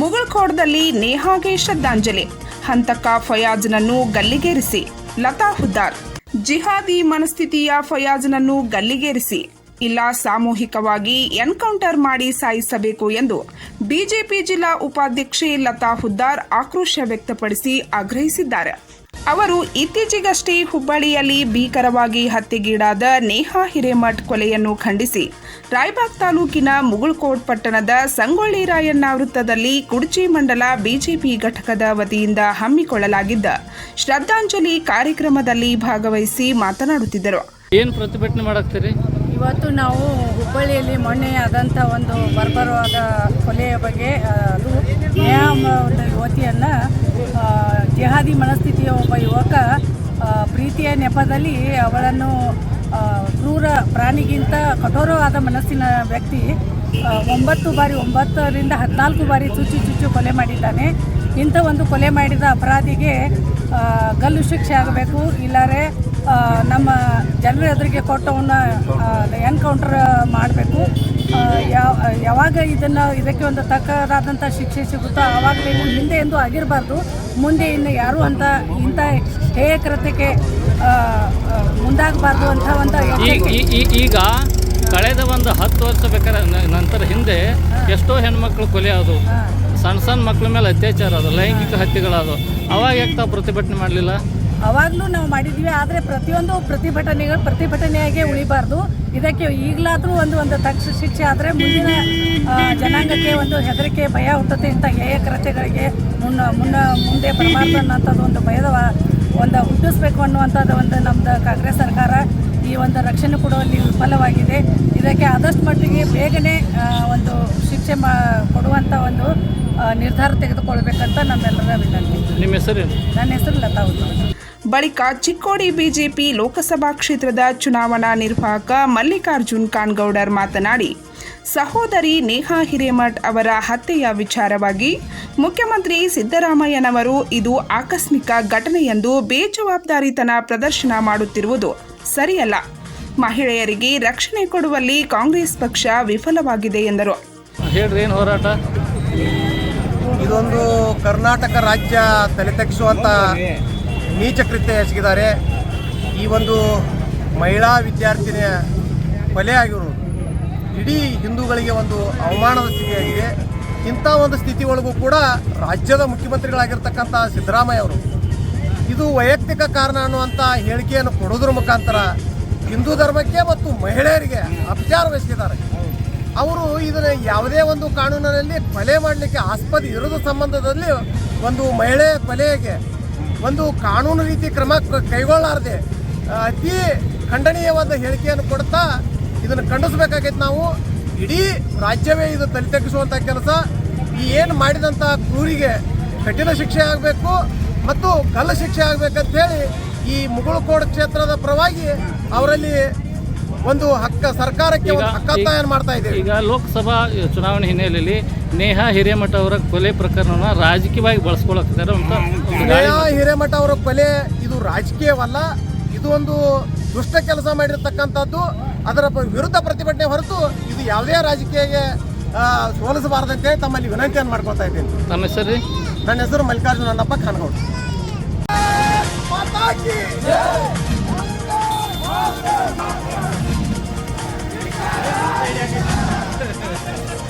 ಮುಗಳ್ಕೋಟದಲ್ಲಿ ನೇಹಾಗೆ ಶ್ರದ್ಧಾಂಜಲಿ. ಹಂತಕ ಫಯಾಜ್ನನ್ನು ಗಲ್ಲಿಗೇರಿಸಿ. ಲತಾ ಹುದ್ದಾರ್. ಜಿಹಾದಿ ಮನಸ್ಥಿತಿಯ ಫಯಾಜ್ನನ್ನು ಗಲ್ಲಿಗೇರಿಸಿ. ಇಲ್ಲ, ಸಾಮೂಹಿಕವಾಗಿ ಎನ್ಕೌಂಟರ್ ಮಾಡಿ ಸಾಯಿಸಬೇಕು ಎಂದು ಬಿಜೆಪಿ ಜಿಲ್ಲಾ ಉಪಾಧ್ಯಕ್ಷೆ ಲತಾ ಹುದ್ದಾರ್ ಆಕ್ರೋಶ ವ್ಯಕ್ತಪಡಿಸಿ ಆಗ್ರಹಿಸಿದ್ದಾರೆ. ಅವರು ಇತ್ತೀಚೆಗಷ್ಟೇ ಹುಬ್ಬಳ್ಳಿಯಲ್ಲಿ ಭೀಕರವಾಗಿ ಹತ್ಯೆಗೀಡಾದ ನೇಹಾ ಹಿರೇಮಠ್ ಕೊಲೆಯನ್ನು ಖಂಡಿಸಿ, ರಾಯಬಾಗ್ ತಾಲೂಕಿನ ಮುಗುಳ್ಕೋಟ್ ಪಟ್ಟಣದ ಸಂಗೊಳ್ಳಿ ರಾಯಣ್ಣ ವೃತ್ತದಲ್ಲಿ ಕುಡ್ಚಿ ಮಂಡಲ ಬಿಜೆಪಿ ಘಟಕದ ವತಿಯಿಂದ ಹಮ್ಮಿಕೊಳ್ಳಲಾಗಿದ್ದ ಶ್ರದ್ಧಾಂಜಲಿ ಕಾರ್ಯಕ್ರಮದಲ್ಲಿ ಭಾಗವಹಿಸಿ ಮಾತನಾಡುತ್ತಿದ್ದರು. ಏನು ಪ್ರತಿಭಟನೆ ಮಾಡಾಕ್ತೀರಿ? ಇವತ್ತು ನಾವು ಹುಬ್ಬಳ್ಳಿಯಲ್ಲಿ ಮೊನ್ನೆ ಆದಂಥ ಒಂದು ಬರ್ಬರವಾದ ಕೊಲೆಯ ಬಗ್ಗೆ ಅದು ನೇಹಾ ಒಂದು ಯುವತಿಯನ್ನು ಜಿಹಾದಿ ಮನಸ್ಥಿತಿಯ ಒಬ್ಬ ಯುವಕ ಪ್ರೀತಿಯ ನೆಪದಲ್ಲಿ ಅವಳನ್ನು ಕ್ರೂರ ಪ್ರಾಣಿಗಿಂತ ಕಠೋರವಾದ ಮನಸ್ಸಿನ ವ್ಯಕ್ತಿ ಒಂಬತ್ತು ಬಾರಿ ಒಂಬತ್ತರಿಂದ ಹದಿನಾಲ್ಕು ಬಾರಿ ಚುಚ್ಚು ಚುಚ್ಚು ಕೊಲೆ ಮಾಡಿದ್ದಾನೆ. ಇಂಥ ಒಂದು ಕೊಲೆ ಮಾಡಿದ ಅಪರಾಧಿಗೆ ಗಲ್ಲು ಶಿಕ್ಷೆ ಆಗಬೇಕು, ಇಲ್ಲಾರೆ ನಮ್ಮ ಜನರ ಎದುರಿಗೆ ಕೊಟ್ಟವನ್ನ ಎನ್ಕೌಂಟರ್ ಮಾಡಬೇಕು. ಯಾವ ಯಾವಾಗ ಇದನ್ನು ಇದಕ್ಕೆ ಒಂದು ತಕ್ಕದಾದಂಥ ಶಿಕ್ಷೆ ಸಿಗುತ್ತೋ ಆವಾಗಲೇ ಹಿಂದೆ ಎಂದು ಆಗಿರಬಾರ್ದು. ಮುಂದೆ ಇನ್ನು ಯಾರು ಅಂತ ಇಂಥ ಹೇಯ ಕೃತ್ಯಕ್ಕೆ ಮುಂದಾಗಬಾರ್ದು ಅಂತ ಒಂದು ಈಗ ಕಳೆದ ಒಂದು ಹತ್ತು ವರ್ಷ ಬೇಕಾದ್ರೆ ನಂತರ ಹಿಂದೆ ಎಷ್ಟೋ ಹೆಣ್ಮಕ್ಳು ಕೊಲೆ ಆದವು. ಸಣ್ಣ ಸಣ್ಣ ಮಕ್ಳ ಮೇಲೆ ಅತ್ಯಾಚಾರ ಅದು ಲೈಂಗಿಕ ಹತ್ಯೆಗಳಾದವು. ಅವಾಗ ಯಾಕೆ ತಾವು ಪ್ರತಿಭಟನೆ ಮಾಡಲಿಲ್ಲ? ಅವಾಗಲೂ ನಾವು ಮಾಡಿದ್ವಿ ಆದರೆ ಪ್ರತಿಯೊಂದು ಪ್ರತಿಭಟನೆಗಳು ಪ್ರತಿಭಟನೆಯಾಗೆ ಉಳಿಬಾರ್ದು. ಇದಕ್ಕೆ ಈಗಲಾದರೂ ಒಂದು ಒಂದು ತಕ್ಷ ಶಿಕ್ಷೆ ಆದರೆ ಮುಂದಿನ ಜನಾಂಗಕ್ಕೆ ಒಂದು ಹೆದರಿಕೆ ಭಯ ಹುಟ್ಟುತ್ತೆ ಇಂಥ ಹೇಯ ಕೃತ್ಯಗಳಿಗೆ ಮುನ್ನ ಮುನ್ನ ಮುಂದೆ ಬರಬಾರ್ದು ಅನ್ನೋಂಥದ್ದು ಒಂದು ಭಯದ ಒಂದು ಹುಟ್ಟಿಸ್ಬೇಕು ಅನ್ನುವಂಥದ್ದು ಒಂದು ನಮ್ಮದು ಕಾಂಗ್ರೆಸ್ ಸರ್ಕಾರ ಈ ಒಂದು ರಕ್ಷಣೆ ಕೊಡುವಲ್ಲಿ ವಿಫಲವಾಗಿದೆ. ಇದಕ್ಕೆ ಆದಷ್ಟು ಮಟ್ಟಿಗೆ ಬೇಗನೆ ಒಂದು ಶಿಕ್ಷೆ ಮಾ ಕೊಡುವಂಥ ಒಂದು ನಿರ್ಧಾರ ತೆಗೆದುಕೊಳ್ಬೇಕಂತ ನಮ್ಮೆಲ್ಲರ ವಿನಂತಿ. ನಿಮ್ಮ ಹೆಸರು ನನ್ನ ಹೆಸರು ಲತಾ ಉತ್ತಮ ಬಳಿಕ ಚಿಕ್ಕೋಡಿ ಬಿಜೆಪಿ ಲೋಕಸಭಾ ಕ್ಷೇತ್ರದ ಚುನಾವಣಾ ನಿರ್ವಾಹಕ ಮಲ್ಲಿಕಾರ್ಜುನ್ ಕಾನ್ಗೌಡರ್ ಮಾತನಾಡಿ ಸಹೋದರಿ ನೇಹಾ ಹಿರೇಮಠ್ ಅವರ ಹತ್ಯೆಯ ವಿಚಾರವಾಗಿ ಮುಖ್ಯಮಂತ್ರಿ ಸಿದ್ದರಾಮಯ್ಯನವರು ಇದು ಆಕಸ್ಮಿಕ ಘಟನೆ ಎಂದು ಬೇಜವಾಬ್ದಾರಿತನ ಪ್ರದರ್ಶನ ಮಾಡುತ್ತಿರುವುದು ಸರಿಯಲ್ಲ. ಮಹಿಳೆಯರಿಗೆ ರಕ್ಷಣೆ ಕೊಡುವಲ್ಲಿ ಕಾಂಗ್ರೆಸ್ ಪಕ್ಷ ವಿಫಲವಾಗಿದೆ ಎಂದರು. ಹೇಳ್ರಿ ಏನು ಹೋರಾಟ? ಇದೊಂದು ಕರ್ನಾಟಕ ರಾಜ್ಯ ತಲೆ ತಗ್ಗಿಸುವಂಥ ನೀಚ ಕೃತ್ಯ ಎಸಗಿದ್ದಾರೆ. ಈ ಒಂದು ಮಹಿಳಾ ವಿದ್ಯಾರ್ಥಿನಿಯ ಕೊಲೆ ಆಗಿರುವುದು ಇಡೀ ಹಿಂದೂಗಳಿಗೆ ಒಂದು ಅವಮಾನದ ಸ್ಥಿತಿಯಾಗಿದೆ ಇಂಥ ಒಂದು ಸ್ಥಿತಿ ಒಳಗೂ ಕೂಡ ರಾಜ್ಯದ ಮುಖ್ಯಮಂತ್ರಿಗಳಾಗಿರ್ತಕ್ಕಂಥ ಸಿದ್ದರಾಮಯ್ಯ ಅವರು ಇದು ವೈಯಕ್ತಿಕ ಕಾರಣ ಅನ್ನುವಂಥ ಹೇಳಿಕೆಯನ್ನು ಕೊಡೋದ್ರ ಮುಖಾಂತರ ಹಿಂದೂ ಧರ್ಮಕ್ಕೆ ಮತ್ತು ಮಹಿಳೆಯರಿಗೆ ಅಪಚಾರವೆಸಗಿದ್ದಾರೆ ಅವರು ಇದನ್ನು ಯಾವುದೇ ಒಂದು ಕಾನೂನಿನಲ್ಲಿ ಕೊಲೆ ಮಾಡಲಿಕ್ಕೆ ಆಸ್ಪದ ಇರೋದು ಸಂಬಂಧದಲ್ಲಿ ಒಂದು ಮಹಿಳೆ ಕೊಲೆಗೆ ಒಂದು ಕಾನೂನು ರೀತಿ ಕ್ರಮ ಕೈಗೊಳ್ಳಾರದೆ ಅತಿ ಖಂಡನೀಯವಾದ ಹೇಳಿಕೆಯನ್ನು ಕೊಡ್ತಾ ಇದನ್ನು ಖಂಡಿಸಬೇಕಾಗೈತೆ ನಾವು. ಇಡೀ ರಾಜ್ಯವೇ ಇದು ತಲೆ ಕೆಲಸ. ಈ ಏನು ಮಾಡಿದಂಥ ಕ್ರೂರಿಗೆ ಕಠಿಣ ಶಿಕ್ಷೆ ಆಗಬೇಕು ಮತ್ತು ಗಲ್ಲ ಶಿಕ್ಷೆ ಆಗ್ಬೇಕಂತ ಹೇಳಿ ಈ ಮುಗುಳುಕೋಡ್ ಕ್ಷೇತ್ರದ ಪರವಾಗಿ ಅವರಲ್ಲಿ ಒಂದು ಹಕ್ಕ ಸರ್ಕಾರಕ್ಕೆ ಒಂದು ಏನು ಮಾಡ್ತಾ ಇದೆ ಈಗ ಲೋಕಸಭಾ ಚುನಾವಣೆ ಹಿನ್ನೆಲೆಯಲ್ಲಿ ನೇಹಾ ಹಿರೇಮಠ ಅವರ ಕೊಲೆ ಪ್ರಕರಣವನ್ನು ರಾಜಕೀಯವಾಗಿ ಬಳಸ್ಕೊಳಕ್ತಾರೆ ಅಂತ ನೇಹಾ ಹಿರೇಮಠ ಅವರ ಕೊಲೆ ಇದು ರಾಜಕೀಯವಲ್ಲ ಇದು ಒಂದು ದುಷ್ಟ ಕೆಲಸ ಮಾಡಿರ್ತಕ್ಕಂಥದ್ದು ಅದರ ವಿರುದ್ಧ ಪ್ರತಿಭಟನೆ ಹೊರತು ಇದು ಯಾವುದೇ ರಾಜಕೀಯಗೆ ಆ, ಸೋಲಿಸಬಾರ್ದಂತೆ ತಮ್ಮಲ್ಲಿ ವಿನಂತಿಯನ್ನು ಮಾಡ್ಕೊತಾ ಇದ್ದೀನಿ. ತಮ್ಮ ಹೆಸರು ನನ್ನ ಹೆಸರು ಮಲ್ಲಿಕಾರ್ಜುನ ಅನ್ನಪ್ಪ ಖಾನಗೌಡ. Thank you.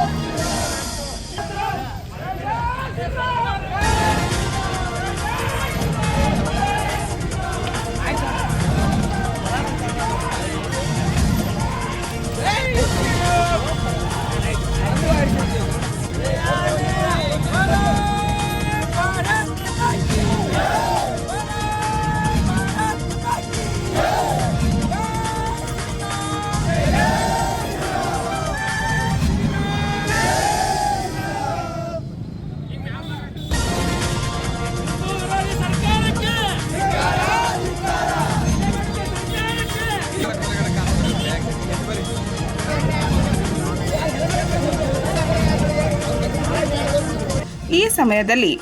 ಸಮಯದಲ್ಲಿ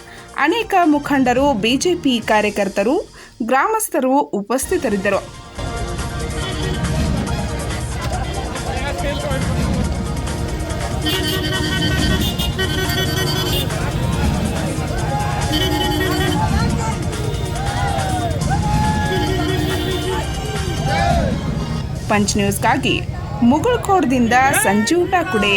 ಅನೇಕ ಮುಖಂಡರು ಬಿಜೆಪಿ ಕಾರ್ಯಕರ್ತರು ಗ್ರಾಮಸ್ಥರು ಉಪಸ್ಥಿತರಿದ್ದರು. ಪಂಚ್ ನ್ಯೂಸ್ಗಾಗಿ ಮುಗುಳ್ಕೋಡ್ದಿಂದ ಸಂಜೀವ್ ಟಾಕುಡೆ